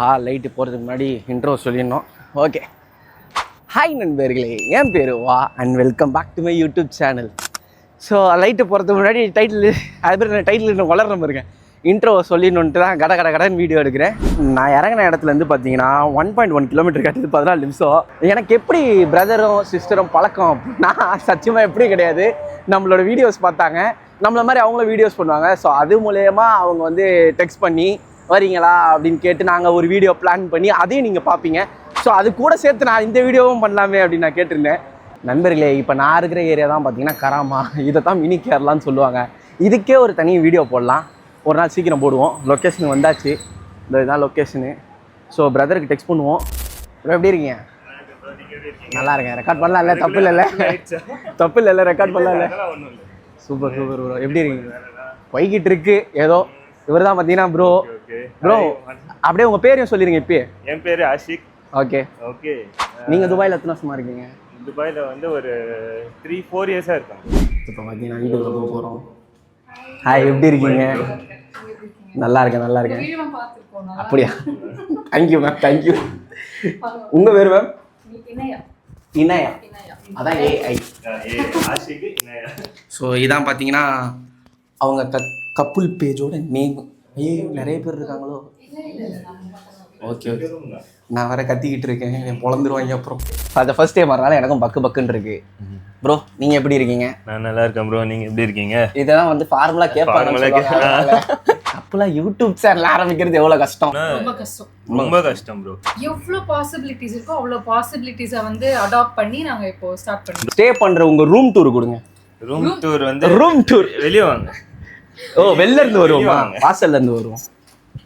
ஆ light போகிறதுக்கு முன்னாடி intro சொல்லிடணும். ஓகே ஹாய் நண்பர்களே என் பேர் வா and welcome back to my YouTube channel so light போகிறதுக்கு முன்னாடி டைட்டில் அது பேர் டைட்டில் இன்னும் வளர்ற இருக்கேன் இன்ட்ரோ சொல்லிடணுன்ட்டு தான் கட கட கடன்னு வீடியோ எடுக்கிறேன். நான் இறங்கின இடத்துலேருந்து பார்த்தீங்கன்னா ஒன் பாயிண்ட் ஒன் கிலோமீட்டர் கட்டுறது பதினாலு நிமிஷம். எனக்கு எப்படி பிரதரும் சிஸ்டரும் பழக்கம் அப்படின்னா சத்தியமாக எப்படி கிடையாது. நம்மளோட வீடியோஸ் பார்த்தாங்க. நம்மள மாதிரி அவங்களும் வீடியோஸ் பண்ணுவாங்க. ஸோ அது மூலயமா அவங்க வந்து டெக்ஸ்ட் பண்ணி வரீங்களா அப்படின்னு கேட்டு நாங்கள் ஒரு வீடியோ பிளான் பண்ணி அதையும் நீங்கள் பார்ப்பீங்க. ஸோ அது கூட சேர்த்து நான் இந்த வீடியோவும் பண்ணலாமே அப்படின்னு நான் கேட்டிருந்தேன். நண்பர்களே இப்போ நான் இருக்கிற ஏரியா தான் பார்த்தீங்கன்னா கராமா. இதை தான் மினி கேரளான்னு சொல்லுவாங்க. இதுக்கே ஒரு தனி வீடியோ போடலாம். ஒரு நாள் சீக்கிரம் போடுவோம். லொக்கேஷன் வந்தாச்சு. இந்த இதுதான் லொக்கேஷனு ஸோ பிரதருக்கு டெக்ஸ்ட் பண்ணுவோம். Bro, எப்படி இருக்கீங்க? நல்லா இருக்கேன். ரெக்கார்ட் பண்ணலாம்ல தப்பு இல்லைல்ல தப்பு இல்லைல்ல ரெக்கார்ட் பண்ணலாம்ல சூப்பர் சூப்பர் ப்ரோ எப்படி இருக்கீங்க? போய்கிட்டு இருக்கு. ஏதோ இவர் தான் பார்த்தீங்கன்னா ப்ரோ ப்ரோ அப்படியே உங்கள் பேரையும் சொல்லிடுங்க இப்பயே. என் பேரு ஆஷிக். ஓகே ஓகே நீங்கள் துபாயில் எத்தனை வருஷமா இருக்கீங்க? துபாயில் வந்து ஒரு த்ரீ ஃபோர் இயர்ஸாக இருக்கேன் இப்போ பார்த்தீங்கன்னா வீட்டுக்கு போக போகிறோம் ஹாய் எப்படி இருக்கீங்க? நல்லா இருக்கேன் நல்லா இருக்கேன். அப்படியா? தேங்க்யூ மேம் தேங்க்யூ உங்கள் பேர் மேம் இணையா? அதான் ஏஐ ஏ ஆஷிக் இணையா. ஸோ இதான் பார்த்தீங்கன்னா அவங்க க கப்புள் பேஜோட நேம் ஐயோ நிறைய பேர் இருக்காங்களோ? Okay okay. நான் வேற கத்திக்கிட்டு இருக்கேன். என் பொழந்துருவாங்க அப்புறம். அதை ஃபர்ஸ்ட் டைம் வரனால எனக்கும் பக்கு பக்குன்னு இருக்கு. ப்ரோ நீங்கள் எப்படி இருக்கீங்க? நான் நல்லா இருக்கேன் ப்ரோ நீங்கள் எப்படி இருக்கீங்க? இதெல்லாம் வந்து ஃபார்முலா கேட்பாங்க அப்பெல்லாம் யூடியூப் சேனல் ஆரம்பிக்கிறது எவ்வளோ கஷ்டம்? ரொம்ப கஷ்டம். ரொம்ப கஷ்டம் ப்ரோ எவ்வளோ பாசிபிலிட்டிஸ் இருக்கோ அவ்வளோ பாசிபிலிட்டிஸை வந்து அடாப்ட் பண்ணி நாங்கள் இப்போ ஸ்டார்ட் பண்ணி ஸ்டே பண்ற உங்க ரூம் டூர் கொடுங்க. ரூம் டூர் வந்து ரூம் டூர் வெளியே வாங்க. ஓ வெளில இருந்து வருவோமா. வாசல்ல இருந்து வருவோம்.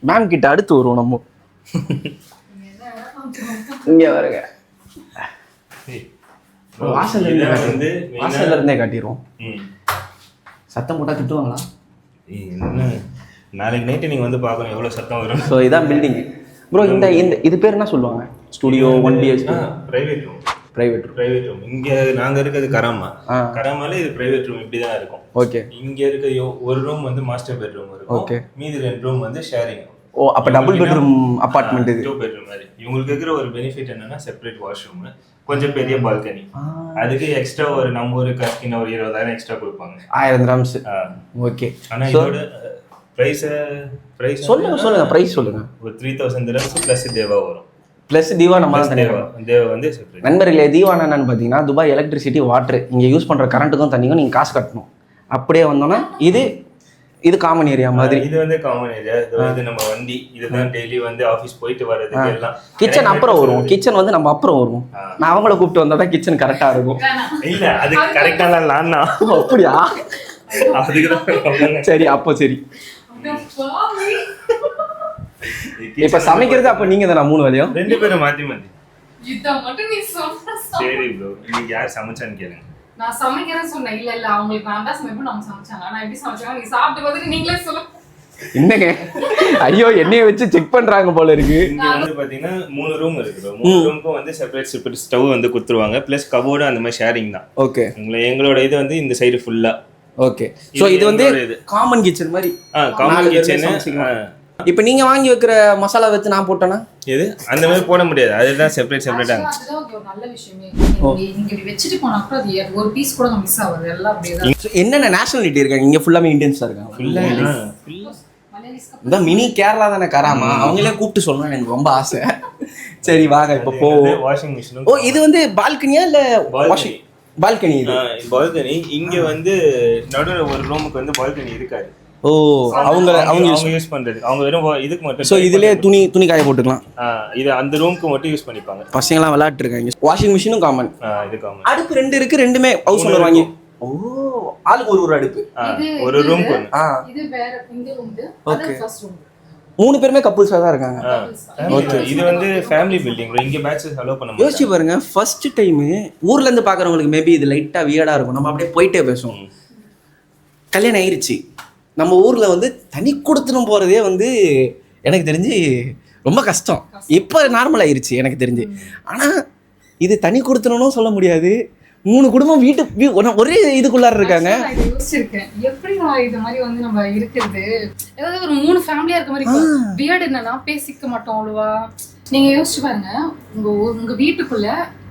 மேம் கிட்ட அடுத்து வருவோம் நம்ம. இங்க வருங்க. வாசல்ல இருந்து வந்து வாசல்ல இருந்தே காட்டிடுவோம். சத்தம் போட்டா திட்டுவாங்களா? நாளைக்கு நைட்டு நீங்கள் வந்து பார்க்கணும் எவ்வளோ சத்தம் வரும். ஸோ இதான் பில்டிங் ப்ரோ இந்த இந்த இது பேர் என்ன சொல்லுவாங்க? Studio one BH private room private room private room இங்கே நாங்கள் இருக்கிறது கராமா. கராமால இது ப்ரைவேட் ரூம் இப்படி தான் இருக்கும். ஓகே இங்க இருக்க ஒரு ரூம் வந்து மாஸ்டர் பெட்ரூம் இருக்கும். Okay. மீதி ரெண்டு ரூம் வந்து ஷேரிங் ஓ அப்போ டபுள் பெட்ரூம் அப்பார்ட்மெண்ட் இது? டூ பெட்ரூம் மாதிரி. இவங்களுக்கு இருக்கிற ஒரு பெனிஃபிட் என்னன்னா செப்பரேட் வாஷ்ரூம் கொஞ்சம் பெரிய பால்கனி அதுக்கு எக்ஸ்ட்ரா ஒரு நம்ம ஒரு கஸ்கின ஒரு இருபதாயிரம் எக்ஸ்ட்ரா கொடுப்பாங்க. ஆயிரம் கிராம்ஸ். ஓகே ஆனா இதோட பிரைஸ் பிரைஸ் சொல்லுங்க சொல்லுங்க ப்ரைஸ் சொல்லுங்க. ஒரு த்ரீ தௌசண்ட் திரம்ஸ் பிளஸ் தேவா வரும். ப்ளஸ் தீவா நம்ம தான் தேவா தனியாக வந்து நண்பர்களே தீவான் என்னன்னு பார்த்தீங்கன்னா துபாய் எலக்ட்ரிசிட்டி வாட்டர் இங்கே யூஸ் பண்ணுற கரண்ட்டுக்கும் தண்ணிக்கும் நீங்கள் காசு கட்டணும். அப்படியே வந்தோன்னா இது இது காமன் ஏரியா மாதிரி. இது வந்து காமன் ஏரியா இது வந்து நம்ம வண்டி இதுதான் டெய்லி வந்து ஆபீஸ் போயிட்டு வர்றதுக்கு எல்லாம். கிச்சன் அப்புறம் வருவோம். கிச்சன் வந்து நம்ம அப்புறம் வருவோம். நான் அவங்கள கூப்பிட்டு வந்தால் தான் கிச்சன் கரெக்டாக இருக்கும். இல்ல அது கரெக்டான லான்னா ஓ, அப்படியா? அதுக்கு தான் சரி அப்போ சரி. இப்போ சமைக்கிறது அப்போ நீங்கள் தானே மூணு வேலையும்? ரெண்டு பேரும் மாத்தி மாத்தி. இதை மட்டும் நீ சொன்ன சரி ப்ரோ இன்னைக்கு யார் சமைச்சான்னு கேளுங்க. நான் சமைக்கிறேன்னு சொன்னேன். இல்ல இல்ல அவங்களுக்கு நான் தான் சமைப்பேன் நம்ம சமைச்சாங்க. ஆனா எப்படி சமைச்சாங்க? நீ சாப்பிட்டு பார்த்துட்டு நீங்களே சொல்லுங்க என்னங்க? ஐயோ என்னைய வச்சு செக் பண்ணுறாங்க போல இருக்கு. இங்க வந்து பாத்தீங்கன்னா மூணு ரூம் இருக்கு. மூணு ரூமுக்கும் வந்து செப்பரேட் செப்பரேட் ஸ்டவ் வந்து கொடுத்துருவாங்க ப்ளஸ் கபோர்டு அந்த மாதிரி ஷேரிங் தான். ஓகே உங்களை எங்களோட இது வந்து இந்த சைடு ஃபுல்லா ஓகே ஸோ இது வந்து. காமன் கிச்சன் மாதிரி. Common kitchen. இப்போ நீங்கள் வாங்கி வைக்கிற மசாலா வச்சு நான் போட்டேன்னா எது? அந்த மாதிரி போட முடியாது. அதுதான் செப்பரேட் செப்பரேட்டா நல்ல விஷயமே. நீங்க நீங்க இப்படி வச்சுட்டு போனா கூட அது ஒரு பீஸ் கூட மிஸ் ஆகுது. எல்லாம் அப்படியே தான் So, என்னென்ன நேஷனாலிட்டி இருக்காங்க? இங்கே ஃபுல்லாமே இந்தியன்ஸாக இருக்காங்க. ஃபுல்லா மினி கேரளா தானே கராமா? அவங்களே கூப்பிட்டு சொல்லணும் எனக்கு ரொம்ப ஆசை. சரி வாங்க இப்போ போவோம் வாஷிங் மிஷினும் ஓ இது வந்து பால்கனியா இல்ல. வாஷிங் பால்கனி இது? பால்கனி இங்க வந்து நடுவுல ஒரு ரூமுக்கு வந்து பால்கனி இருக்காது. ஓ அவங்க அவங்க அவங்க யூஸ் பண்றது. அவங்க வெறும் இதுக்கு மட்டும் ஸோ இதுலயே துணி துணி காய போட்டுக்கலாம். இது அந்த ரூமுக்கு மட்டும் யூஸ் பண்ணிப்பாங்க. பசங்களாம் விளையாட்டு இருக்காங்க வாஷிங் மிஷினும் காமன் இது காமன் அடுப்பு ரெண்டு இருக்கு ரெண்டுமே ஹவுஸ் ஓனர் வாங்கி ஓ ஆளுக்கு ஒரு ஒரு அடுப்பு. இது ஒரு ஆ. இது வேற இந்த ரூம் அது Okay. ஃபர்ஸ்ட் ரூம் மூணு பேருமே கப்புள்ஸாக தான் இருக்காங்க. இது இது வந்து ஃபேமிலி பில்டிங் இங்க பேச்சஸ் அலோவ் பண்ண யோசிச்சு பாருங்க ஃபர்ஸ்ட் டைம் ஊர்ல இருந்து பாக்குறவங்களுக்கு மேபி இது லைட்டா வியர்டா இருக்கும். நம்ம அப்படியே போயிட்டே பேசுவோம். கல்யாணம் ஆயிருச்சு. நம்ம ஊர்ல வந்து தனி கொடுத்துன்னு போறதே வந்து எனக்கு தெரிஞ்சு ரொம்ப கஷ்டம். இப்போ நார்மல் ஆயிருச்சு எனக்கு தெரிஞ்சு. ஆனா இது தனி கொடுத்தனும் சொல்ல முடியாது. மூணு குடும்பம் வீட்டு ஒரே இதுக்குள்ளார இருக்காங்க. யோசிச்சிருக்கேன். எப்படி நான் இது மாதிரி வந்து நம்ம இருக்கிறது? ஏதாவது ஒரு மூணு ஃபேமிலியா இருக்க மாதிரி பியர்டு என்னன்னா பேசிக்க மாட்டோம் அவ்வளவா. நீங்க யோசிச்சு பாருங்க. உங்க உங்க வீட்டுக்குள்ள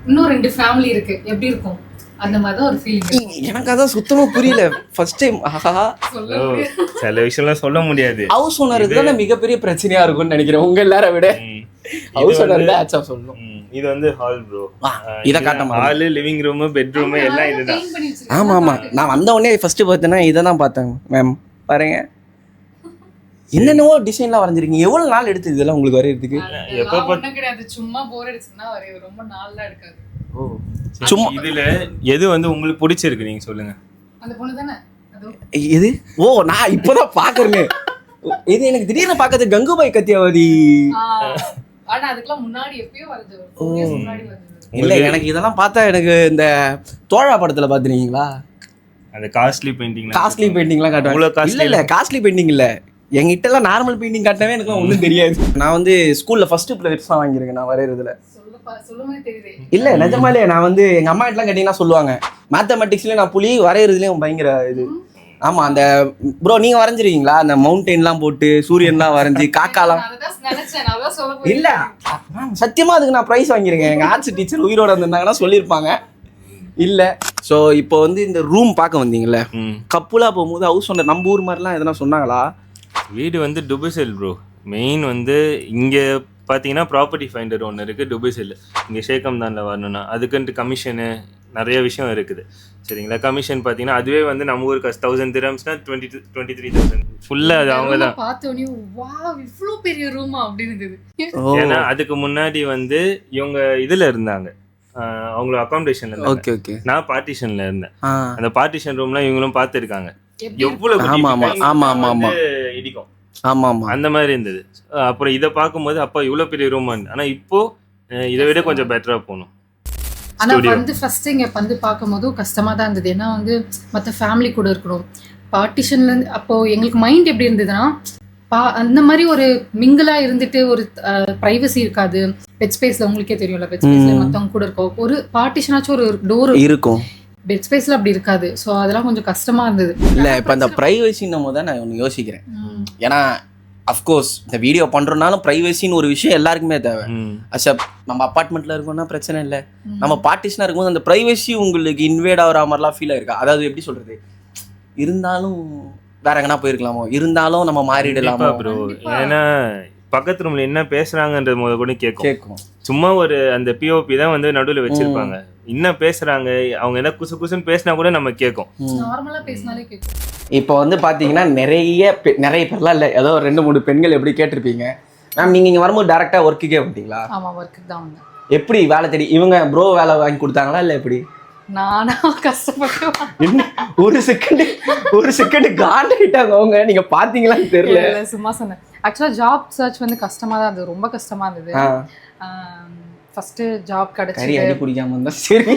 இன்னும் ரெண்டு ஃபேமிலி இருக்கு. எப்படி இருக்கும்? அந்த மாதிரி தான் ஒரு ஃபீலிங் எனக்கு அதான் சுத்தமா புரியல. ஃபர்ஸ்ட் டைம் ஆஹா. சில விஷயம்லாம் சொல்ல முடியாது. ஹவுஸ் ஓனருக்கு தானே மிகப்பெரிய பிரச்சனையா இருக்கும்னு நினைக்கிறேன் உங்க எல்லாரை விட. ஹவுஸ் ஓனர் தான் ஆச்சா சொல்லணும். ம், இது வந்து ஹால் ப்ரோ இத காட்ட மாட்டேன். ஹால் லிவிங் ரூம் பெட்ரூம் எல்லாம் இதுதான். ஆமா ஆமா நான் வந்த உடனே ஃபர்ஸ்ட் பார்த்தேன்னா இதை தான் பார்த்தேன் மேம் பாருங்க. என்னென்னவோ டிசைன்லாம் வரைஞ்சிருக்கீங்க. எவ்வளவு நாள் எடுத்தது இதெல்லாம் உங்களுக்கு வரையறதுக்கு? ஒண்ணும் கிடையாது. சும்மா போர் அடிச்சுன்னா ரொம்ப நாள்லாம் எடுக்காது. சும்மா இதுல எது வந்து உங்களுக்கு பிடிச்சிருக்கு? நீங்க சொல்லுங்க. அந்த பொண்ணு தானே? அதோ. எது? ஓ நான் இப்போதான் பாக்குறேன்னு இது எனக்கு திடீர்னு பார்க்கறது கங்குபாய் கத்தியாவதி. இல்ல எனக்கு இதெல்லாம் பார்த்தா எனக்கு இந்த தோழா படத்துல பாத்துருக்கீங்களா அந்த காஸ்ட்லி பெயிண்டிங் காஸ்ட்லி பெயிண்டிங்லாம் காட்டுவாங்க. இல்ல இல்ல காஸ்ட்லி பெயிண்டிங் இல்ல. எங்கிட்ட எல்லாம் நார்மல் பெயிண்டிங் காட்டவே எனக்கு ஒன்றும் தெரியாது. நான் வந்து ஸ்கூல்ல ஃபர்ஸ்ட் பிளேயர்ஸ் தான் வாங்கியிருக்கேன் நான் தெரியுது இல்ல நிஜமாலே நான் வந்து எங்க அம்மா கிட்டலாம் கேட்டீங்கன்னா சொல்லுவாங்க. மேத்தமெட்டிக்ஸ்ல நான் புலி வரையறதுலயும் பயங்கர இது. ஆமா அந்த ப்ரோ நீங்க வரைஞ்சிருக்கீங்களா? அந்த மவுண்டெயின்லாம் போட்டு சூரியன்லாம் வரைஞ்சி காக்காலாம்? இல்ல. சத்தியமா அதுக்கு நான் ப்ரைஸ் வாங்கியிருக்கேன். எங்க ஆர்ட்ஸ் டீச்சர் உயிரோட வந்திருந்தாங்கன்னா சொல்லியிருப்பாங்க. இல்ல. சோ இப்போ வந்து இந்த ரூம் பார்க்க வந்தீங்கல்ல? கப்புலா போகும்போது ஹவுஸ் ஓனர் நம்ம ஊர் மாதிரிலாம் எதனா சொன்னாங்களா? வீடு வந்து டுபுசெல் ப்ரோ மெயின் வந்து இங்க பாத்தீங்கன்னா ப்ராப்பர்ட்டி ஃபைண்டர் ஒன்று இருக்கு டுபுசெல் இங்க ஷேக்கம் தான்ல வரணும்னா. அதுக்குன்ட்டு கமிஷனு நிறைய விஷயம் இருக்குது. சரிங்களா? கமிஷன் பார்த்தீங்கன்னா அதுவே வந்து நம்ம ஊருக்கு thousand திரம்ஸ்னா twenty two twenty three thousand ஃபுல்லாக அது அவங்க தான் பார்த்த உடனே வா இவ்ளோ பெரிய ரூமா அப்படின்னு ஏன்னா அதுக்கு முன்னாடி வந்து இவங்க இதுல இருந்தாங்க. ஆஹ் அவங்களோட அகாமடேஷன்ல ஓகே ஓகே. நான் பார்ட்டிஷன்ல இருந்தேன். அந்த பார்ட்டிஷன் ரூம்லாம் இவங்களும் பார்த்துருக்காங்க. பெரிய ஆமா, ஆமா, ஆமா, ஆமா. இடிக்கும். ஆமா ஆமா அந்த மாதிரி இருந்தது. அப்புறம் இதை பார்க்கும்போது அப்பா இவ்வளோ பெரிய ரூம் ஆனா இப்போ இதை விட கொஞ்சம் பெட்டரா போகணும். ஆனா. வந்து ஃபர்ஸ்ட் இங்க வந்து பார்க்கும்போது கஷ்டமா தான் இருந்தது. ஏன்னா வந்து மற்ற ஃபேமிலி கூட இருக்கணும். பார்ட்டிஷன்ல இருந்து அப்போ எங்களுக்கு மைண்ட் எப்படி இருந்ததுன்னா பா அந்த மாதிரி ஒரு மிங்கிளா இருந்துட்டு ஒரு ப்ரைவசி இருக்காது. பெட் ஸ்பேஸ்ல உங்களுக்கே தெரியும்ல பெட் ஸ்பேஸ்ல. மத்தவங்க கூட இருக்கும். ஒரு பார்ட்டிஷனாச்சும் ஒரு டோர் இருக்கும். பெட் ஸ்பேஸ்ல அப்படி இருக்காது. ஸோ அதெல்லாம் கொஞ்சம் கஷ்டமா இருந்தது. இல்ல இப்ப அந்த பிரைவசின்னும் போது தான் நான் ஒன்று யோசிக்கிறேன். ஏன்னா அஃப்கோர்ஸ் இந்த வீடியோ பண்றோம்னாலும் பிரைவசின்னு ஒரு விஷயம் எல்லாருக்குமே தேவை. அச்சா நம்ம அப்பார்ட்மெண்ட்ல இருக்கோம்னா பிரச்சனை இல்லை. நம்ம பார்ட்டிஷனா இருக்கும்போது அந்த பிரைவசி உங்களுக்கு இன்வேட் ஆகிற மாதிரிலாம் ஃபீல் ஆயிருக்கா அதாவது எப்படி சொல்றது? இருந்தாலும் வேற எங்கனா போயிருக்கலாமோ? இருந்தாலும் நம்ம மாறிடலாமோ? ப்ரோ. ஏன்னா பக்கத்து ரூம்ல என்ன பேசுறாங்கன்றது முத கூட கேட்கும். கேட்கும். சும்மா ஒரு அந்த பிஓபி தான் வந்து நடுவில் வச்சிருப்பாங்க. என்ன பேசுறாங்க அவங்க என்ன குசு குசுன்னு பேசினா கூட நம்ம கேட்கும். நார்மலா பேசினாலே கேட்கும். இப்போ வந்து பார்த்தீங்கன்னா நிறைய பெ- நிறைய பேர்லாம் இல்லை. ஏதோ ஒரு ரெண்டு மூணு பெண்கள் எப்படி கேட்டிருப்பீங்க? மேம் நீங்கள் இங்கே வரும்போது டேரெக்டாக ஒர்க்குக்கே வந்துட்டீங்களா ஆமா ஒர்க்குக்கு தான் வந்தேன். எப்படி வேலை தேடி இவங்க ப்ரோ வேலை வாங்கி கொடுத்தாங்களா இல்லை எப்படி? நானா கஷ்டப்பட்டு என்ன? ஒரு செகண்ட் ஒரு செகண்ட் காண்டாயிட்டாங்க அவங்க. நீங்க பாத்தீங்களான்னு தெரியல. இல்ல, சும்மா சொன்னேன். ஆக்சுவலா ஜாப் சர்ச் வந்து கஷ்டமா தான் இருந்தது. ரொம்ப கஷ்டமா இருந்தது. ஆ, ஃபர்ஸ்ட் ஜாப் கறி கிடைச்சது அடி குடிக்காம இருந்தா சரி.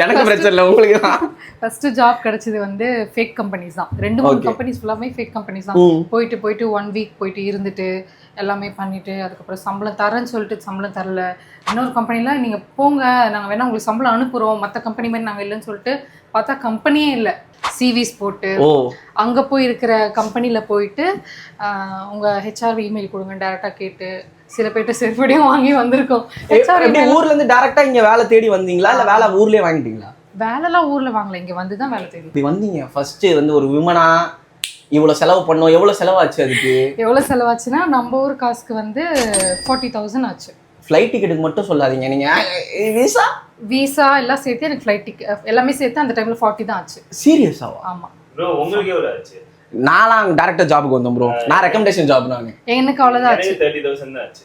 எனக்கு பிரச்சனை இல்லை உங்களுக்கு தான். ஃபர்ஸ்ட் ஜாப் கிடைச்சது வந்து ஃபேக் கம்பெனிஸ் தான். ரெண்டு மூணு. கம்பெனிஸ் ஃபுல்லாமே ஃபேக் கம்பெனிஸ் தான். போயிட்டு போயிட்டு ஒன் வீக் போயிட்டு இருந்துட்டு எல்லாமே பண்ணிட்டு அதுக்கப்புறம் சம்பளம் தரேன்னு சொல்லிட்டு சம்பளம் தரல. இன்னொரு கம்பெனில நீங்க போங்க நாங்க வேணா உங்களுக்கு சம்பளம் அனுப்புறோம். மற்ற கம்பெனி மாதிரி நாங்க இல்லைன்னு சொல்லிட்டு பார்த்தா கம்பெனியே இல்லை. சிவிஸ் போட்டு அங்க போய் இருக்கிற கம்பெனில போயிட்டு ஆஹ், உங்க ஹெச்ஆர் இமெயில் கொடுங்க டைரக்டா கேட்டு சில பேர்ட்ட செருப்படியும் வாங்கி வந்திருக்கோம். ஊர்ல இருந்து டைரக்டா இங்க வேலை தேடி வந்தீங்களா? இல்ல வேலை ஊர்லயே வாங்கிட்டீங்களா? வேலைலாம் ஊர்ல வாங்கல. இங்க வந்து தான் வேலை தெரியும் இப்படி வந்தீங்க. ஃபர்ஸ்ட் வந்து ஒரு விமனா இவ்வளவு செலவு பண்ணோம். எவ்வளவு செலவாச்சு அதுக்கு? எவ்வளவு செலவாச்சுன்னா நம்ம ஊர் காசுக்கு வந்து ஃபார்ட்டி தௌசண்ட் ஆச்சு. ஃப்ளைட் டிக்கெட்டுக்கு மட்டும் சொல்லாதீங்க. நீங்க விசா விசா எல்லாம் சேர்த்து எனக்கு ஃப்ளைட் டிக்கெட் எல்லாமே சேர்த்து அந்த டைம்ல ஃபார்ட்டி தான் ஆச்சு. சீரியஸாவா ஆமா. உங்களுக்கு எவ்வளோ ஆச்சு. நான்லாம் டேரக்டா ஜாபுக்கு வந்தேன் ப்ரோ நான் ரெக்கமெண்டேஷன் ஜாப் நான் எனக்கு அவ்வளவுதான் ஆச்சு. தேர்ட்டி தௌசண்ட் தான் ஆச்சு.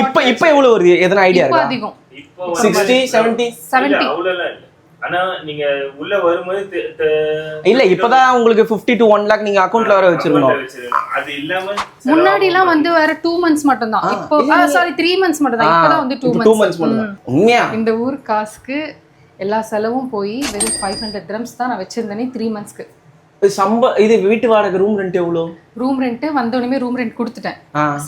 இப்ப இப்ப எவ்வளவு வருது? எதனா ஐடியா இப்போ இருக்கா? அதிகம். இப்போ வர சிக்ஸ்டி மாதிரி- செவன்டி செவன்டி அவ்வளோலாம் இல்லை ஆனா நீங்க உள்ள வரும்போது தெ- தெ- இல்ல இப்பதான் உங்களுக்கு 50 டு ஒன் லேக் நீங்க அக்கௌண்ட்ல வர வச்சிருக்கணும். அது இல்லாம முன்னாடி எல்லாம் வந்து வேற டூ மந்த்ஸ் மட்டும் தான் இப்போ. சாரி த்ரீ மந்த்ஸ் மட்டும் தான் இப்பதான் வந்து டூ டூ மந்த்ஸ் மந்த்ஸ் மட்டும் தான். உண்மையா? இந்த ஊர் காசுக்கு எல்லா செலவும் போய் வெறும் ஃபைவ் ஹண்ட்ரட் ட்ரம்ஸ் தான் நான் வச்சிருந்தேனே த்ரீ மந்த்ஸ்க்கு இது சம்ப இது வீட்டு வாடகை ரூம் ரெண்ட் எவ்வளோ ரூம் ரெண்ட் வந்த உடனே ரூம் ரெண்ட் கொடுத்துட்டேன்.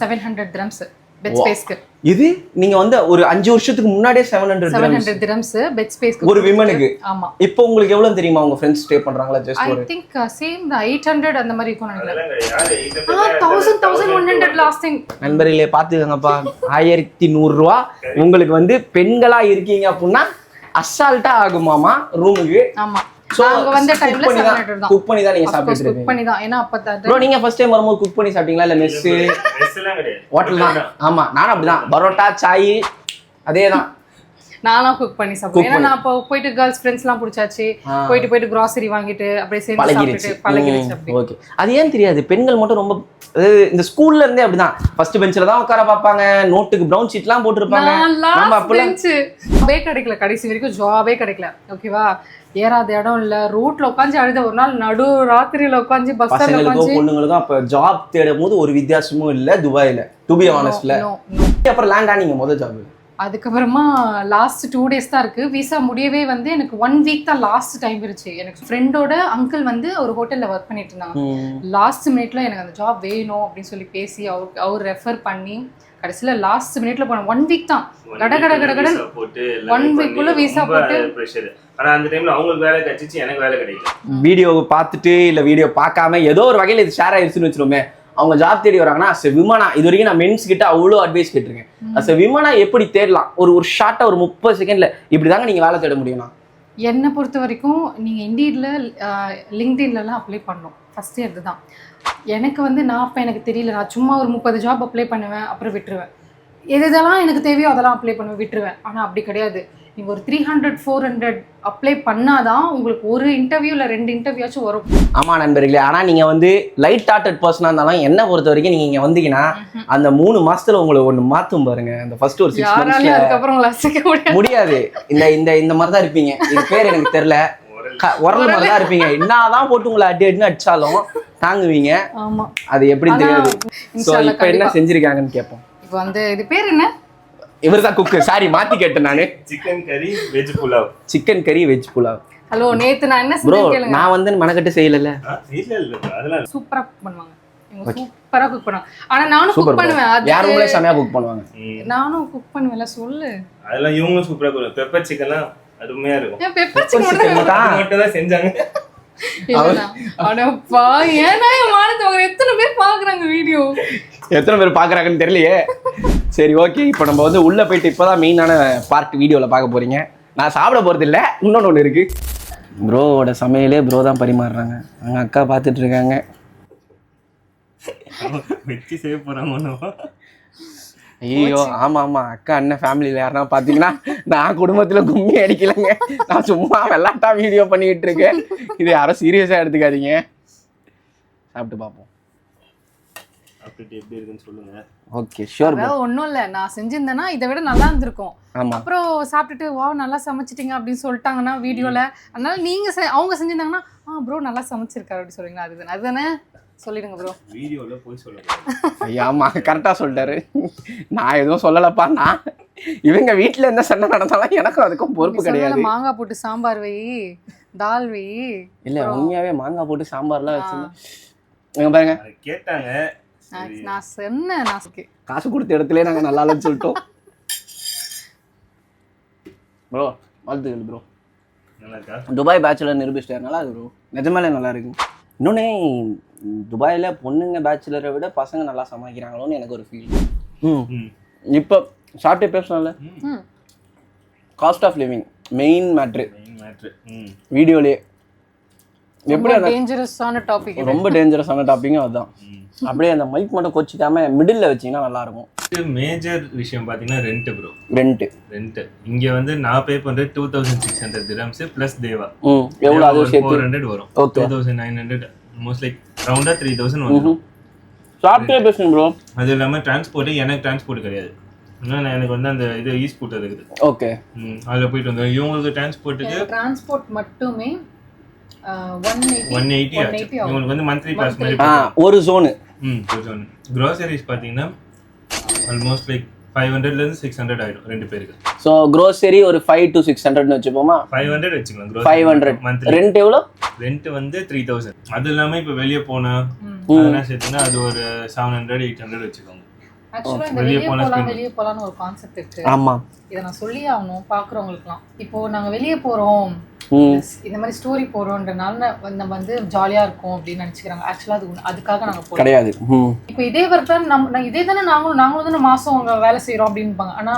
செவன் ஹண்ட்ரட் ட்ரம்ஸ் பெட் ஸ்பேஸ்க்கு இது? நீங்க வந்து ஒரு அஞ்சு வருஷத்துக்கு முன்னாடியே seven hundred seven hundred dirhams bed ஸ்பேஸ்க்கு ஒரு விமனுக்கு. ஆமா. இப்போ உங்களுக்கு எவ்வளவு தெரியுமா உங்க ஃப்ரெண்ட்ஸ் ஸ்டே பண்றாங்களா just I think same eight hundred அந்த மாதிரி இருக்கும் நினைக்கிறேன். Thousand thousand one hundred last time நண்பர்களே பார்த்துக்கோங்கப்பா. ஆயிரத்தி நூறுரூவா உங்களுக்கு வந்து பெண்களா இருக்கீங்க அப்படின்னா அசால்ட்டா ஆகுமாமா ரூமுக்கு ஆமா. நாங்க வந்த டைம்ல தான் குக் பண்ணி தான் நீங்க சாப்பிட்டு குக் பண்ணி தான். ஏன்னா அப்ப தான் ப்ரோ நீங்க ஃபர்ஸ்ட் டைம் வரும்போது குக் பண்ணி சாப்பிட்டீங்களா? இல்ல மெஸ் Mess எல்லாம் கிடையாது. ஹோட்டல் தான். ஆமா நானும் அப்படிதான். பரோட்டா சாய் அதே தான் நானும் குக் பண்ணி சாப்பிடுவேன். ஏன்னா நான் இப்போ போயிட்டு கேர்ள்ஸ் ஃப்ரெண்ட்ஸ் எல்லாம் பிடிச்சாச்சு. போயிட்டு போயிட்டு கிராசரி வாங்கிட்டு அப்படியே சேர்ந்து பழகிருச்சு. அப்படி ஓகே அது ஏன் தெரியாது? பெண்கள் மட்டும் ரொம்ப இந்த ஸ்கூல்ல இருந்தே அப்படிதான். ஃபர்ஸ்ட் பெஞ்சில தான் உட்கார பார்ப்பாங்க. நோட்டுக்கு ப்ரௌன் ஷீட்லாம் போட்டிருப்பாங்க. நான் நம்ம ஜாபே கிடைக்கல. கடைசி வரைக்கும் ஜாபே கிடைக்கல. ஓகேவா ஏறாத இடம் இல்ல. ரோட்ல உட்காந்து அழுத ஒரு நாள் நடு ராத்திரியில உட்காந்து பஸ் பசங்களுக்கும் பொண்ணுங்களுக்கும் அப்ப ஜாப் தேடும் போது ஒரு வித்தியாசமும் இல்ல துபாயில. டு பி ஆனஸ்ட்ல அப்புறம் லேண்ட் ஆனீங்க முதல் ஜாப் அதுக்கப்புறமா லாஸ்ட் டூ டேஸ் தான் இருக்கு. விசா முடியவே வந்து எனக்கு ஒன் வீக் தான் லாஸ்ட் டைம் இருந்துச்சு. எனக்கு ஃப்ரெண்டோட அங்கிள் வந்து ஒரு ஹோட்டல்ல ஒர்க் பண்ணிட்டு இருந்தாங்க. லாஸ்ட் மினிட்ல எனக்கு அந்த ஜாப் வேணும் அப்படின்னு சொல்லி பேசி அவர் அவர் ரெஃபர் பண்ணி கடைசியில லாஸ்ட் மினிட்ல போனேன் ஒன் வீக் தான். கட கட கட கடன் Visa போட்டு One எல்லாமே week பண்ணி குள்ள visa ரொம்ப போட்டு. pressure. ஆனா அந்த டைம்ல அவங்களுக்கு வேலை கிடைச்சிச்சு எனக்கு வேலை கிடைக்கல. வீடியோ பார்த்துட்டு இல்ல வீடியோ பார்க்காம ஏதோ ஒரு வகையில இது ஷேர் ஆயிருச்சுன்னு வச்சிருமே அவங்க ஜாப் தேடி வராங்கன்னா அஸ் விமனா இது வரைக்கும் நான் மென்ஸ் கிட்ட அவ்வளோ அட்வைஸ் கேட்டிருக்கேன். அஸ் விமனா எப்படி தேடலாம்? ஒரு ஒரு ஷார்ட்டா ஒரு முப்பது செகண்ட்ல இப்படிதாங்க நீங்க வேலை தேட முடியும்னா? என்னை பொறுத்த வரைக்கும் நீங்கள் இண்டீடில் லிங்க்டின்லலாம் அப்ளை பண்ணணும். ஃபஸ்ட் இயர் இதுதான். எனக்கு வந்து நான் அப்போ எனக்கு தெரியல. நான் சும்மா ஒரு முப்பது ஜாப் அப்ளை பண்ணுவேன் அப்புறம் விட்டுருவேன். எது எதெல்லாம் எனக்கு தேவையோ அதெல்லாம் அப்ளை பண்ணுவேன் விட்டுருவேன். ஆனால் அப்படி கிடையாது. நீங்கள் ஒரு three hundred four hundred apply பண்ணாதான் உங்களுக்கு ஒரு இன்டர்வியூ இல்லை ரெண்டு இன்டர்வியூச்சும் வரும். ஆமா நண்பர்களே ஆனா நீங்க வந்து லைட் ஹார்ட்டட் பர்சனா இருந்தாலும் என்ன பொறுத்த வரைக்கும் நீங்க இங்க வந்தீங்கன்னா அந்த மூணு மாசத்துல உங்களை ஒண்ணு மாத்தும் பாருங்க. அந்த ஃபர்ஸ்ட் ஒரு சிக்ஸ் மந்த்ஸ்ல அதுக்கப்புறம் முடியாது. இந்த இந்த இந்த மாதிரி தான் இருப்பீங்க. இது பேர் எனக்கு தெரியல. க- உரல் மாதிரி தான் இருப்பீங்க. என்னதான் போட்டு உங்களை அடி அடின்னு அடிச்சாலும் தாங்குவீங்க. ஆமாம் அது எப்படி தெரியாது. ஸோ இப்போ என்ன செஞ்சிருக்காங்கன்னு கேட்போம் இப்போ வந்து இது பேர் என்ன? இவர் தான் குக்கு. சாரி மாத்தி கேட்டேன் நானு. Chicken curry veg pulao chicken curry veg pulao hello நேத்து நான் என்ன ப்ரோ நான் வந்து மெனக்கட்டு செய்யல இல்ல இல்ல அதெல்லாம் சூப்பரா பண்ணுவாங்க. இவங்க சூப்பரா குக் பண்ணுவாங்க. ஆனா நானும் குக் பண்ணுவேன். யார் செமையா குக் பண்ணுவாங்க. நானும் குக் பண்ணுவேன்ல சொல்லு. அதெல்லாம் இவங்களும் சூப்பரா பண்ணுவாங்க. பெப்பர் சிக்கன்லாம் அருமையா இருக்கும். பெப்பர் சிக்கன் மட்டும் தான் செஞ்சாங்க. அடப்பா ஏன்னா என் மானத்தை அவங்க எத்தனை பேர் பாக்குறாங்க வீடியோ எத்தனை பேர் பாக்குறாங்கன்னு தெரியலையே. சரி ஓகே இப்போ நம்ம வந்து உள்ள போயிட்டு இப்போதான் மெயினான பார்ட் வீடியோல பார்க்க போறீங்க. நான் சாப்பிட போறது இல்ல இன்னொன்று ஒன்று இருக்கு. ப்ரோவோட சமையலே ப்ரோ தான் பரிமாறுறாங்க. அங்க அக்கா பார்த்துட்டு இருக்காங்க. வச்சு சேவ் ஒன்றும் ஐயோ ஆமா ஆமா. அக்கா அண்ணன் ஃபேமிலியில யாருன்னா பாத்தீங்கன்னா நான் குடும்பத்துல கும்மி அடிக்கலைங்க. நான் சும்மா விளாட்டா வீடியோ பண்ணிட்டு இருக்கேன். இது யாரும் சீரியஸா எடுத்துக்காதீங்க. சாப்பிட்டு பார்ப்போம். அப்படி எப்படி இருக்குன்னு சொல்லுங்க. ஓகே ஷியோர் அதாவது ஒண்ணும் இல்ல நான் செஞ்சிருந்தேன்னா இதை விட நல்லா இருந்திருக்கும். அப்புறம் சாப்பிட்டுட்டு வா நல்லா சமைச்சிட்டீங்க அப்படின்னு சொல்லிட்டாங்கன்னா வீடியோல அதனால நீங்க செ- அவங்க செஞ்சிருந்தாங்கன்னா ஆ ப்ரோ நல்லா சமைச்சிருக்காரு அப்படி சொல்றீங்களா? அதுதானே அதுதானே சொல்லிடுங்க ப்ரோ வீடியோல போய் சொல்லுங்க. ஐயா ஆமா கரெக்டா சொல்லிட்டாரு. நான் எதுவும் சொல்லலப்பா நான் இவங்க வீட்ல எந்த சண்டை நடந்தாலும் எனக்கும் அதுக்கும் பொறுப்பு கிடையாது. மாங்காய் போட்டு சாம்பார் வை தால் வை. இல்ல உண்மையாவே மாங்காய் போட்டு சாம்பார்லாம் வச்சிருந்தேன். பாருங்க. கேட்டாங்க நான் சொன்னேன். காசு கொடுத்த இடத்துல நாங்க நல்லா இல்லைன்னு சொல்லிட்டோம் ப்ரோ வாழ்த்துக்கள் ப்ரோ துபாய் பேச்சுலர் நிரூபிச்சிட்டாரு. நல்லா இருக்கு ப்ரோ நிஜமாலே நல்லா இருக்கு. இன்னொன்று துபாயில் பொண்ணுங்க பேச்சுலரை விட பசங்க நல்லா சமாளிக்கிறாங்களோன்னு எனக்கு ஒரு ஃபீல் ம். இப்போ சாப்பிட்டே பேசலாம்ல? ம். Cost of living main matter main matter ம். வீடியோலேயே. எப்படி டேஞ்சரஸான டாபிக் ரொம்ப டேஞ்சரஸான டாப்பிக்கும் அதுதான். அப்படியே அந்த மைக் மட்டும் கொச்சிக்காம மிடில் வச்சீங்கன்னா நல்லா இருக்கும் மேஜர் விஷயம் பார்த்தீங்கன்னா ரெண்ட் ப்ரோ ரெண்ட்டு ரெண்ட் இங்க வந்து நான் பே பண்றது two thousand six hundred dirhams plus தேவா ம். எவ்வளோ சேர்த்து? ஃபோர் ஹண்ட்ரட் வரும். Two thousand nine hundred most like ரவுண்டா த்ரீ தௌசண்ட் வரும் சாப்பிட்டே பேசுங்க ப்ரோ அது இல்லாம டிரான்ஸ்போர்ட் எனக்கு டிரான்ஸ்போர்ட் கிடையாது. நான் எனக்கு வந்து அந்த இது ஈ ஸ்கூட்டர் இருக்குது. ஓகே அதுல போயிட்டு வந்தோம். இவங்களுக்கு டிரான்ஸ்போர்ட்டுக்கு டிரான்ஸ்போர்ட் மட்டுமே ஒன் எயிட்டி ஒன் எயிட்டி ஆச்சு 180 ஆகும். இவங்களுக்கு வந்து மந்த்லி பாஸ் மாதிரி ஒரு ஜோனு ம் கொஞ்சம் க்ரோசரிஸ் பார்த்தீங்கன்னா ஆல்மோஸ்ட் லைக் ஃபைவ் ஹண்ட்ரட்லேருந்து சிக்ஸ் ஹண்ட்ரட் ஆயிடும் ரெண்டு பேருக்கு. ஸோ க்ரோசரி ஒரு ஃபைவ் டு சிக்ஸ் ஹண்ட்ரட்னு வச்சுப்போமா? ஃபைவ் ஹண்ட்ரட் வச்சுக்கலாம். ஃபைவ் ஹண்ட்ரட் மந்த்லி ரெண்ட் எவ்வளோ? ரெண்ட் வந்து த்ரீ தௌசண்ட் அது இல்லாமல் இப்போ வெளியே போனா ம். அதெல்லாம் சேர்த்துனா அது ஒரு செவன் ஹண்ட்ரட் எயிட் ஹண்ட்ரட் வச்சுக்கோங்க. ஆக்சுவலா இந்த வெளிய வெளியே போனா போலாம் spend- வெளியே போலாம்னு ஒரு கான்செப்ட் இருக்கு. ஆமாம் இதை நான் சொல்லி ஆகணும் பாக்குறவங்களுக்குலாம் இப்போ நாங்க வெளியே போறோம். ம் இந்த மாதிரி ஸ்டோரி போறோம்ன்றனால நம்ம வந்து ஜாலியா இருக்கும் அப்படின்னு நினைச்சுக்கிறாங்க. ஆக்சுவலா அது. அதுக்காக நாங்க போறோம் கிடையாது. இப்போ இதே ஒர்க் தான் நம்ம நான் இதே தானே நாங்களும் நாங்களும் தானே மாசம் அங்க வேலை செய்றோம் அப்படின்பாங்க. ஆனா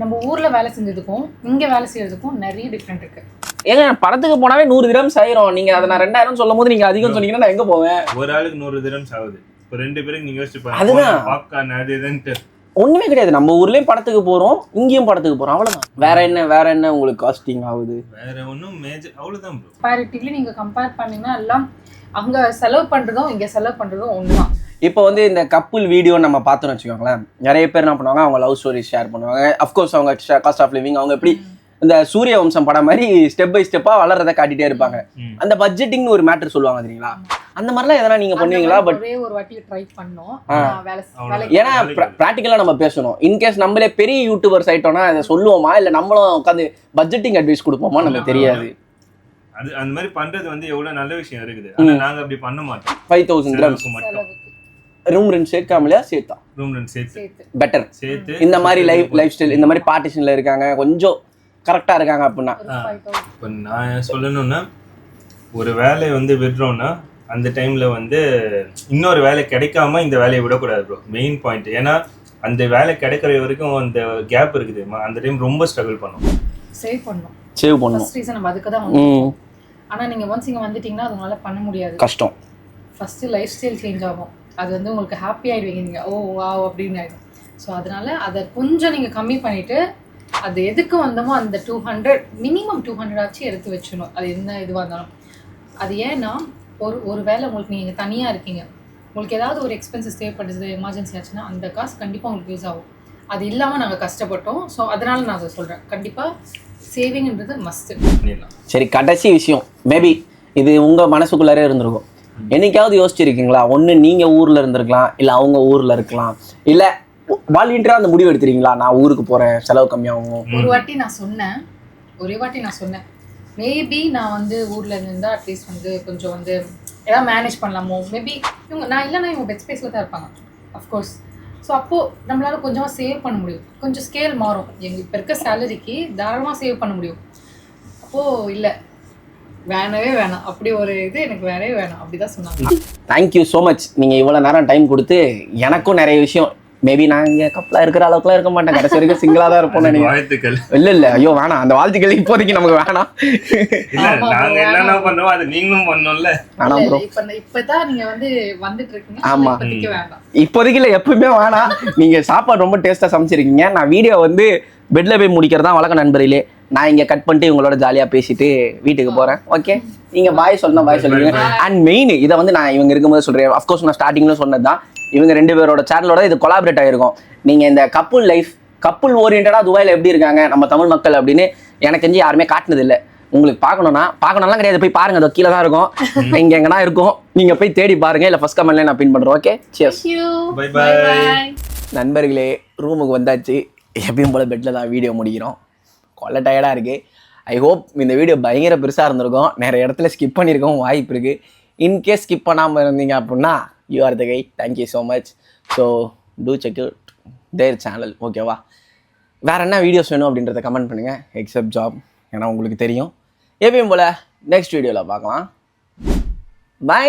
நம்ம ஊர்ல வேலை செஞ்சதுக்கும் இங்க வேலை செய்யறதுக்கும் நிறைய டிஃப்ரெண்ட் இருக்கு. ஏங்க படத்துக்கு போனாவே நூறு திரம்ஸ் ஆயிரும். நீங்க அதை நான் ரெண்டாயிரம் சொல்லும் போது நீங்க அதிகம் சொன்னீங்கன்னா நான் எங்க போவேன்? ஒரு ஆளுக்கு நூறு திரம்ஸ் ஆகுது. இப்போ ரெண்டு பேருக்கு நீங்க யோசிச்சு அதுதான். பாருங்க பாப்கார்ன் அது இதுன்ட்டு. ஒண்ணுமே கிடையாது. நம்ம ஊர்லயும் படத்துக்கு போறோம் இங்கேயும் படத்துக்கு போறோம். அவ்வளவுதான். வேற என்ன வேற என்ன உங்களுக்கு காஸ்டிங் ஆகுது? வேற ஒன்றும் மேஜர் அவ்வளோதான் ப்ரோ கம்பேரிட்டிவ்லி நீங்க கம்பேர் பண்ணீங்கன்னா எல்லாம் அங்க செலவு பண்றதும் இங்க செலவு பண்றதும் ஒண்ணுதான். இப்போ வந்து இந்த கப்புள் வீடியோ நம்ம பார்த்தோம்னு வச்சுக்கோங்களேன். நிறைய பேர் என்ன பண்ணுவாங்க அவங்க லவ் ஸ்டோரி ஷேர் பண்ணுவாங்க. அஃப்கோர்ஸ் அவங்க காஸ்ட் ஆஃப் லிவிங் அவங்க எப்படி இந்த சூரிய வம்சம் படம் மாதிரி ஸ்டெப் பை ஸ்டெப்பா வளர்றதை காட்டிட்டே இருப்பாங்க. அந்த பட்ஜெட்டிங்னு ஒரு மேட்டர் சொல்லுவாங்க தெரியுங்களா? அந்த மாதிரிலாம் எதனா நீங்க பண்ணுவீங்களா? பட் ஒரே வாட்டி ட்ரை பண்ணோம். ஏன்னா ப்ராக்டிக்கலாக நம்ம பேசணும். இன்கேஸ் நம்மளே பெரிய யூடியூபர்ஸ் ஆயிட்டோம்னா அதை சொல்லுவோமா? இல்லை நம்மளும் உட்காந்து பட்ஜெட்டிங் அட்வைஸ் கொடுப்போமா நமக்கு தெரியாது. அது அந்த மாதிரி பண்றது வந்து எவ்வளவு நல்ல விஷயம் இருக்குது. ஆனா நாங்க அப்படி பண்ண மாட்டோம். ஃபைவ் தௌசண்ட் கிராம்ஸ் மட்டும். ரூம் ரெண்ட் சேர்க்காமலையா சேர்த்தா ரூம் ரெண்ட் சேர்த்து. பெட்டர் சேர்த்து. இந்த மாதிரி லைஃப் லைஃப் ஸ்டைல் இந்த மாதிரி பார்ட்டிஷனில் இருக்காங்க. கொஞ்சம் கரெக்டாக இருக்காங்க அப்படின்னா. இப்போ நான் சொல்லணும்னா ஒரு வேலையை வந்து விடுறோம்னா அந்த டைம்ல வந்து இன்னொரு வேலை கிடைக்காம இந்த வேலையை விடக்கூடாது ப்ரோ மெயின் பாயிண்ட் ஏன்னா அந்த வேலை கிடைக்கிற வரைக்கும் அந்த கேப் இருக்குது. அந்த டைம் ரொம்ப ஸ்ட்ரகிள் பண்ணும். சேவ் பண்ணோம். சேவ் ஃபர்ஸ்ட் ரீசன் நம்ம அதுக்கு தான் வந்தோம் ம் ஆனா நீங்க ஒன்ஸ் இங்க வந்துட்டீங்கன்னா அதனால பண்ண முடியாது. கஷ்டம். ஃபர்ஸ்ட் லைஃப் ஸ்டைல் சேஞ்ச் ஆகும். அது வந்து உங்களுக்கு ஹாப்பி ஆயிடுவீங்க. நீங்க ஓ வாவ் அப்படின்னு ஆயிடும். ஸோ அதனால அதை கொஞ்சம் நீங்க கம்மி பண்ணிட்டு அது எதுக்கு வந்தோமோ அந்த two hundred minimum two hundred ஆச்சு எடுத்து வச்சிடணும். அது என்ன இதுவாக இருந்தாலும். அது ஏன்னா ஒரு ஒரு வேளை உங்களுக்கு நீங்கள் தனியாக இருக்கீங்க. உங்களுக்கு ஏதாவது ஒரு எக்ஸ்பென்சஸ் தேவைப்படுது எமர்ஜென்சி ஆச்சுன்னா அந்த காசு கண்டிப்பாக உங்களுக்கு யூஸ் ஆகும். அது இல்லாமல் நாங்கள் கஷ்டப்பட்டோம். ஸோ அதனால நான் அதை சொல்கிறேன் கண்டிப்பாக சேவிங்ன்றது மஸ்ட்டு சரி கடைசி விஷயம். மேபி இது உங்கள் மனசுக்குள்ளாரே இருந்திருக்கும். என்னைக்காவது யோசிச்சிருக்கீங்களா? ஒன்று நீங்கள் ஊரில் இருந்திருக்கலாம் இல்லை அவங்க ஊரில் இருக்கலாம். இல்லை வாலண்டியரா அந்த முடிவு எடுத்துறீங்களா? நான் ஊருக்கு போறேன் செலவு கம்மியாகும். ஒரு வாட்டி நான் சொன்னேன். ஒரே வாட்டி நான் சொன்னேன். மேபி நான் வந்து ஊர்ல இருந்தா அட்லீஸ்ட் வந்து கொஞ்சம் வந்து ஏதாவது மேனேஜ் பண்ணலாமோ? மேபி இவங்க நான் இல்லைன்னா இவங்க பெட் ஸ்பேஸில் தான் இருப்பாங்க. அஃப்கோர்ஸ் ஸோ அப்போது நம்மளால கொஞ்சமாக சேவ் பண்ண முடியும். கொஞ்சம் ஸ்கேல் மாறும். எங்கள் இப்போ இருக்க சேலரிக்கு தாராளமாக சேவ் பண்ண முடியும். அப்போது இல்லை. வேணவே வேணாம். அப்படி ஒரு இது எனக்கு வேணவே வேணாம். அப்படி தான் சொன்னாங்க தேங்க்யூ ஸோ மச் நீங்க இவ்வளவு நேரம் டைம் கொடுத்து எனக்கும் நிறைய விஷயம் மேபி நான் இங்க கப்பலா இருக்கிற அளவுக்குலாம் இருக்க மாட்டேன். கடைசி வரைக்கும் சிங்கிளா தான் இருப்போம் நினைக்கிறேன். வாழ்த்துக்கள். இல்ல இல்ல ஐயோ வேணாம். அந்த வாழ்த்துக்கள் இப்போதைக்கு நமக்கு வேணாம். இல்ல நாங்க. என்னென்ன பண்ணுவோம் அது நீங்களும் பண்ணணும்ல வேணாம் ப்ரோ இப்போ இப்போ தான் நீங்கள் வந்து வந்துட்டு இருக்கீங்க. ஆமா. இப்போதைக்கு இல்லை எப்பவுமே வேணாம். நீங்க சாப்பாடு ரொம்ப டேஸ்டா சமைச்சிருக்கீங்க. நான் வீடியோ வந்து பெட்ல போய் முடிக்கிறதா வழக்கம் நண்பர்களே. நான் இங்க கட் பண்ணிட்டு உங்களோட ஜாலியா பேசிட்டு வீட்டுக்கு போறேன். ஓகே நீங்க பாய் சொல்லணும் பாய் சொல்லுங்க. அண்ட் மெயின் இதை வந்து நான் இவங்க இருக்கும்போது சொல்றேன். அஃப்கோர்ஸ் நான் ஸ்டார்டிங்ல சொன்னதுதான். இவங்க ரெண்டு பேரோட சேனலோட இது கொலாபரேட் ஆயிருக்கும். நீங்க இந்த கப்புள் லைஃப் கப்புள் ஓரியன்டா துபாயில எப்படி இருக்காங்க நம்ம தமிழ் மக்கள் அப்படின்னு எனக்கு தெரிஞ்சு யாருமே காட்டினது இல்ல உங்களுக்கு பார்க்கணும்னா பார்க்கணும்லாம் கிடையாது. போய் பாருங்க அதோ கீழே தான் இருக்கும். இங்க எங்கன்னா இருக்கும். நீங்க போய் தேடி பாருங்க. இல்ல ஃபர்ஸ்ட் கமெண்ட்ல நான் பின் பண்றேன். Okay cheers. நண்பர்களே ரூமுக்கு வந்தாச்சு. எப்பயும் போல் பெட்டில் தான் வீடியோ முடிக்கிறோம். கொள்ள டயர்டாக இருக்குது ஐ ஹோப் இந்த வீடியோ பயங்கர பெருசாக இருந்திருக்கும். நிறைய இடத்துல ஸ்கிப் பண்ணியிருக்கோம் வாய்ப்பு இருக்குது இன்கேஸ் ஸ்கிப் பண்ணாமல் இருந்தீங்க அப்படின்னா you are the guy thank you so much so do check their channel ஓகேவா வேறு என்ன வீடியோஸ் வேணும் அப்படின்றத கமெண்ட் பண்ணுங்கள் எக்ஸப்ட் ஜாப் ஏன்னா உங்களுக்கு தெரியும். எப்பயும் போல் நெக்ஸ்ட் வீடியோவில் பார்க்கலாம். பை